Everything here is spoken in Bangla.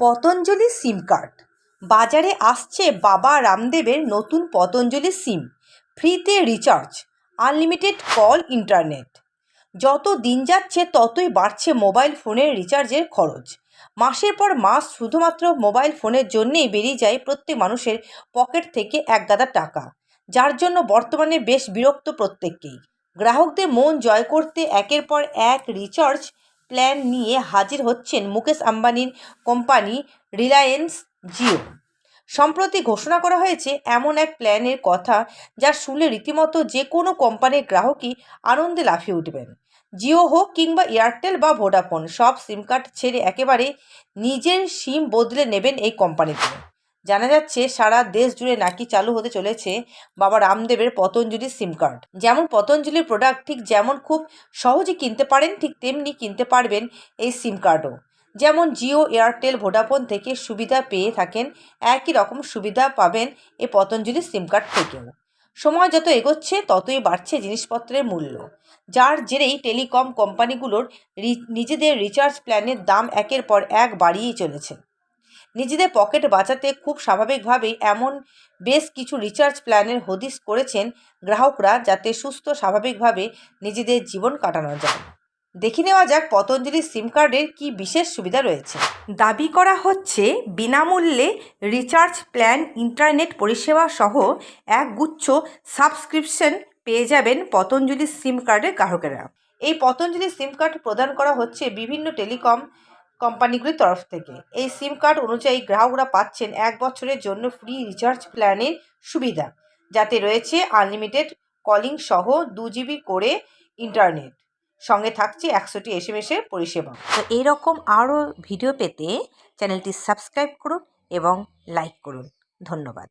পতঞ্জলি সিম কার্ড। বাজারে আসছে বাবা রামদেবের নতুন পতঞ্জলি সিম। ফ্রিতে রিচার্জ, আনলিমিটেড কল, ইন্টারনেট। যত দিন যাচ্ছে ততই বাড়ছে মোবাইল ফোনের রিচার্জের খরচ। মাসের পর মাস শুধুমাত্র মোবাইল ফোনের জন্যেই বেরিয়ে যায় প্রত্যেক মানুষের পকেট থেকে একগাদা টাকা। যার জন্য বর্তমানে বেশ বিরক্ত প্রত্যেককেই। গ্রাহকদের মন জয় করতে একের পর এক রিচার্জ প্ল্যান নিয়ে হাজির হচ্ছেন মুকেশ আম্বানির কোম্পানি রিলায়েন্স জিও। সম্প্রতি ঘোষণা করা হয়েছে, এমন এক প্ল্যানের কথা যা শুনলে রীতিমতো যে কোনো কোম্পানির গ্রাহকই আনন্দে লাফিয়ে উঠবেন। জিও হোক কিংবা এয়ারটেল বা ভোডাফোন, সব সিম কার্ড ছেড়ে একেবারে নিজের সিম বদলে নেবেন এই কোম্পানিতে। জানা যাচ্ছে সারা দেশ জুড়ে নাকি চালু হতে চলেছে বাবা রামদেবের পতঞ্জলি সিম কার্ড। যেমন পতঞ্জলির প্রোডাক্ট ঠিক যেমন খুব সহজে কিনতে পারেন, ঠিক তেমনি কিনতে পারবেন এই সিম কার্ডও। যেমন জিও, এয়ারটেল, ভোডাফোন থেকে সুবিধা পেয়ে থাকেন, একই রকম সুবিধা পাবেন এই পতঞ্জলি সিম কার্ড থেকেও। সময় যত এগোচ্ছে, ততই বাড়ছে জিনিসপত্রের মূল্য। যার জেরেই টেলিকম কোম্পানিগুলোর নিজেদের রিচার্জ প্ল্যানের দাম একের পর এক বাড়িয়েই চলেছে। নিজেদের পকেট বাঁচাতে খুব স্বাভাবিকভাবেই এমন বেশ কিছু রিচার্জ প্ল্যানের হদিশ করেছেন গ্রাহকরা যাতে সুস্থ স্বাভাবিকভাবে নিজেদের জীবন কাটানো যায়। দেখে নেওয়া যাক পতঞ্জলি সিম কার্ডের কী বিশেষ সুবিধা রয়েছে। দাবি করা হচ্ছে বিনামূল্যে রিচার্জ প্ল্যান ইন্টারনেট পরিষেবা সহ এক গুচ্ছ সাবস্ক্রিপশন পেয়ে যাবেন পতঞ্জলি সিম কার্ডের গ্রাহকেরা। এই পতঞ্জলি সিম কার্ড প্রদান করা হচ্ছে বিভিন্ন টেলিকম কোম্পানিগুলির তরফ থেকে। এই সিম কার্ড অনুযায়ী গ্রাহকরা পাচ্ছেন এক বছরের জন্য ফ্রি রিচার্জ প্ল্যানের সুবিধা, যাতে রয়েছে আনলিমিটেড কলিং সহ দু জিবি করে ইন্টারনেট। সঙ্গে থাকছে একশোটি এস এম এসের পরিষেবা। তো এইরকম আরও ভিডিও পেতে চ্যানেলটি সাবস্ক্রাইব করুন এবং লাইক করুন। ধন্যবাদ।